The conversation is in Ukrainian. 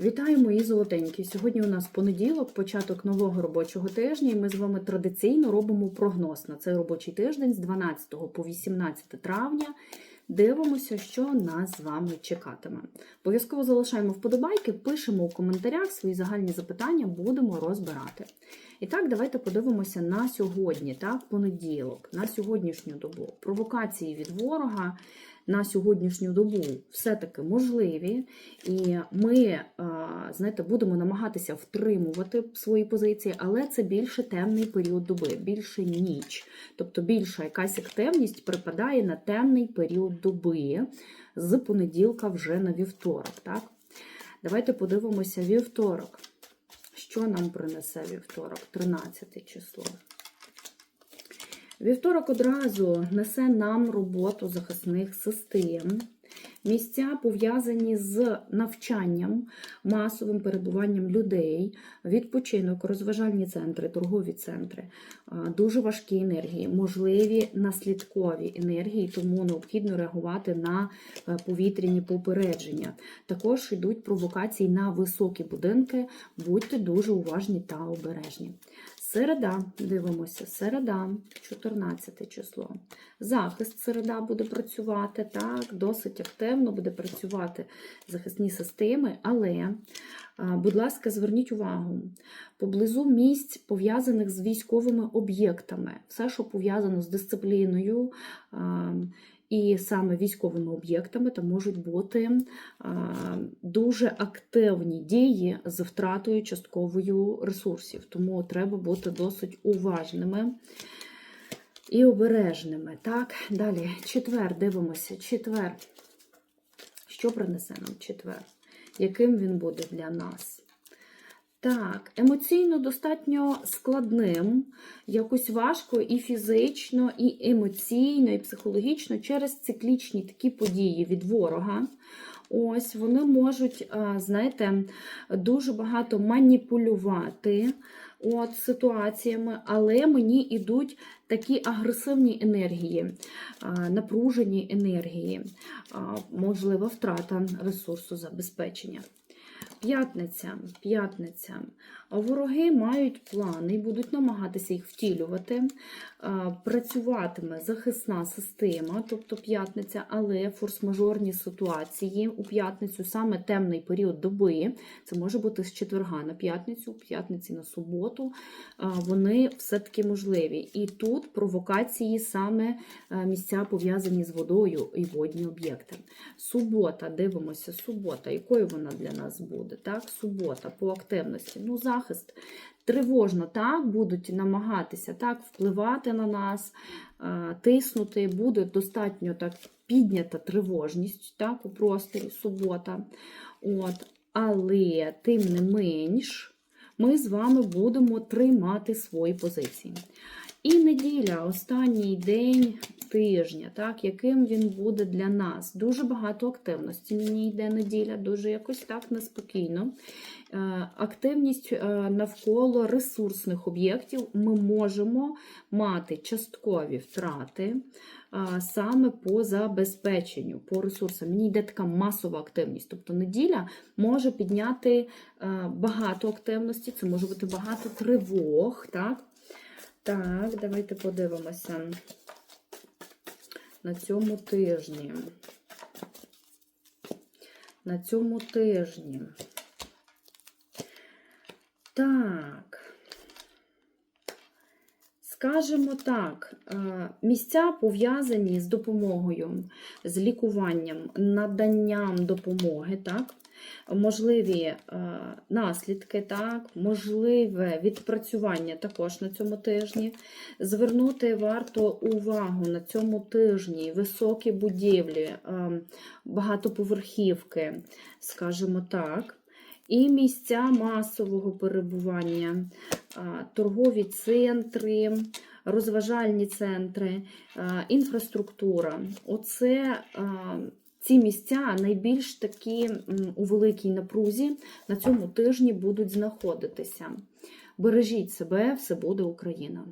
Вітаю, мої золотенькі! Сьогодні у нас понеділок, початок нового робочого тижня, і ми з вами традиційно робимо прогноз на цей робочий тиждень з 12 по 18 травня. Дивимося, що нас з вами чекатиме. Обов'язково залишаємо вподобайки, пишемо у коментарях свої загальні запитання, будемо розбирати. І так, давайте подивимося на сьогодні, так, понеділок, на сьогоднішню добу. Провокації від ворога на сьогоднішню добу все-таки можливі, і ми, знаєте, будемо намагатися втримувати свої позиції, але це більше темний період доби, більше ніч. Тобто більша якась активність припадає на темний період доби з понеділка вже на вівторок. Так? Давайте подивимося вівторок. Що нам принесе вівторок, 13 число. Вівторок одразу несе нам роботу захисних систем. Місця пов'язані з навчанням, масовим перебуванням людей, відпочинок, розважальні центри, торгові центри, дуже важкі енергії, можливі наслідкові енергії, тому необхідно реагувати на е, повітряні попередження. Також йдуть провокації на високі будинки, будьте дуже уважні та обережні. Середа, дивимося, середа, 14 число. Захист середа буде працювати, так, досить активно буде працювати захисні системи, але, будь ласка, зверніть увагу, поблизу місць, пов'язаних з військовими об'єктами, все, що пов'язано з дисципліною. І саме військовими об'єктами там можуть бути дуже активні дії з втратою частковою ресурсів. Тому треба бути досить уважними і обережними. Так, далі, четвер, дивимося, четвер. Що принесе нам четвер? Яким він буде для нас? Так, емоційно достатньо складним, якось важко і фізично, і емоційно, і психологічно через циклічні такі події від ворога. Ось вони можуть, знаєте, дуже багато маніпулювати от, ситуаціями, але мені йдуть такі агресивні енергії, напружені енергії, можлива втрата ресурсу забезпечення. П'ятниця, п'ятниця. Вороги мають плани будуть намагатися їх втілювати. Працюватиме захисна система, тобто п'ятниця, але форс-мажорні ситуації у п'ятницю, саме темний період доби, це може бути з четверга на п'ятницю, п'ятниці на суботу, вони все-таки можливі. І тут провокації саме місця пов'язані з водою і водні об'єкти. Субота, дивимося, субота, якою вона для нас буде? Так, Субота по активності. Ну, захист тривожно так, будуть намагатися так, впливати на нас, тиснути, буде достатньо так піднята тривожність так, у просторі субота. От. Але, тим не менш, ми з вами будемо тримати свої позиції. І неділя, останній день тижня, так, яким він буде для нас. Дуже багато активності мені йде неділя, дуже якось так неспокійно. Е, активність е, навколо ресурсних об'єктів ми можемо мати часткові втрати е, саме по забезпеченню, по ресурсам. Мені йде така масова активність. Тобто неділя може підняти багато активності, це може бути багато тривог. так, так, давайте подивимося на цьому тижні. На цьому тижні. Так. Скажемо так, е, місця пов'язані з допомогою, з лікуванням, наданням допомоги, так? Можливі е, наслідки, так, можливе відпрацювання також на цьому тижні. Звернути варто увагу на цьому тижні високі будівлі, е, багатоповерхівки, скажімо так. І місця масового перебування, е, торгові центри, розважальні центри, інфраструктура. Оце ці місця найбільш такі у великій напрузі на цьому тижні будуть знаходитися. Бережіть себе, все буде Україна!